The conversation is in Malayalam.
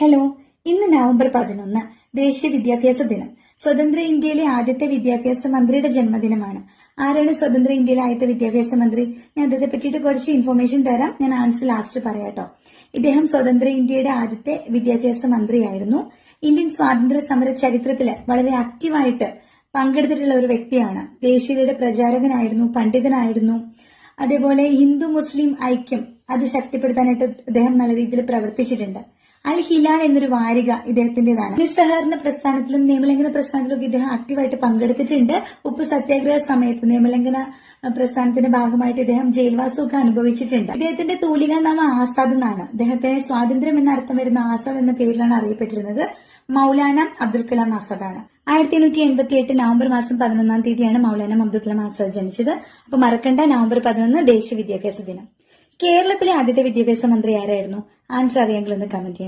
ഹലോ ഇന്ന് നവംബർ പതിനൊന്ന് ദേശീയ വിദ്യാഭ്യാസ ദിനം. സ്വതന്ത്ര ഇന്ത്യയിലെ ആദ്യത്തെ വിദ്യാഭ്യാസ മന്ത്രിയുടെ ജന്മദിനമാണ്. ആരാണ് സ്വതന്ത്ര ഇന്ത്യയിലെ ആദ്യത്തെ വിദ്യാഭ്യാസ മന്ത്രി? ഞാൻ അദ്ദേഹത്തെ പറ്റിയിട്ട് കുറച്ച് ഇൻഫർമേഷൻ തരാം. ഞാൻ ആൻസർ ലാസ്റ്റ് പറയാട്ടോ ഇദ്ദേഹം സ്വതന്ത്ര ഇന്ത്യയുടെ ആദ്യത്തെ വിദ്യാഭ്യാസ മന്ത്രിയായിരുന്നു. ഇന്ത്യൻ സ്വാതന്ത്ര്യ സമര ചരിത്രത്തിൽ വളരെ ആക്റ്റീവായിട്ട് പങ്കെടുത്തിട്ടുള്ള ഒരു വ്യക്തിയാണ്. ദേശീയതയുടെ പ്രചാരകനായിരുന്നു പണ്ഡിതനായിരുന്നു. അതേപോലെ ഹിന്ദു മുസ്ലിം ഐക്യം അത് ശക്തിപ്പെടുത്താനായിട്ട് അദ്ദേഹം നല്ല രീതിയിൽ പ്രവർത്തിച്ചിട്ടുണ്ട്. അൽ ഹിലാൽ എന്നൊരു വാരിക ഇദ്ദേഹത്തിന്റേതാണ്. നിസ്സഹകരണ പ്രസ്ഥാനത്തിലും നിയമലംഘന പ്രസ്ഥാനത്തിലും ഇദ്ദേഹം ആക്റ്റീവായിട്ട് പങ്കെടുത്തിട്ടുണ്ട്. ഉപ്പ് സത്യാഗ്രഹ സമയത്ത് നിയമലംഘന പ്രസ്ഥാനത്തിന്റെ ഭാഗമായിട്ട് ഇദ്ദേഹം ജയിൽവാസമൊക്കെ അനുഭവിച്ചിട്ടുണ്ട്. ഇദ്ദേഹത്തിന്റെ തൂലിക നാമം ആസാദ് എന്നാണ്. അദ്ദേഹത്തെ സ്വാതന്ത്ര്യം എന്ന അർത്ഥം വരുന്ന ആസാദ് എന്ന പേരിലാണ് അറിയപ്പെട്ടിരുന്നത്. മൗലാന അബ്ദുൽ കലാം ആസാദാണ്. ആയിരത്തി എണ്ണൂറ്റി എൺപത്തി എട്ട് നവംബർ മാസം പതിനൊന്നാം തീയതിയാണ് മൗലാന അബ്ദുൽ കലാം ആസാദ് ജനിച്ചത്. അപ്പൊ മറക്കണ്ട നവംബർ പതിനൊന്ന് ദേശീയ വിദ്യാഭ്യാസ ദിനം. കേരളത്തിലെ ആദ്യത്തെ വിദ്യാഭ്യാസ മന്ത്രി ആരായിരുന്നു? ആൻസർ അറിയാമെങ്കിൽ ഒന്ന് കമന്റ് ചെയ്യണം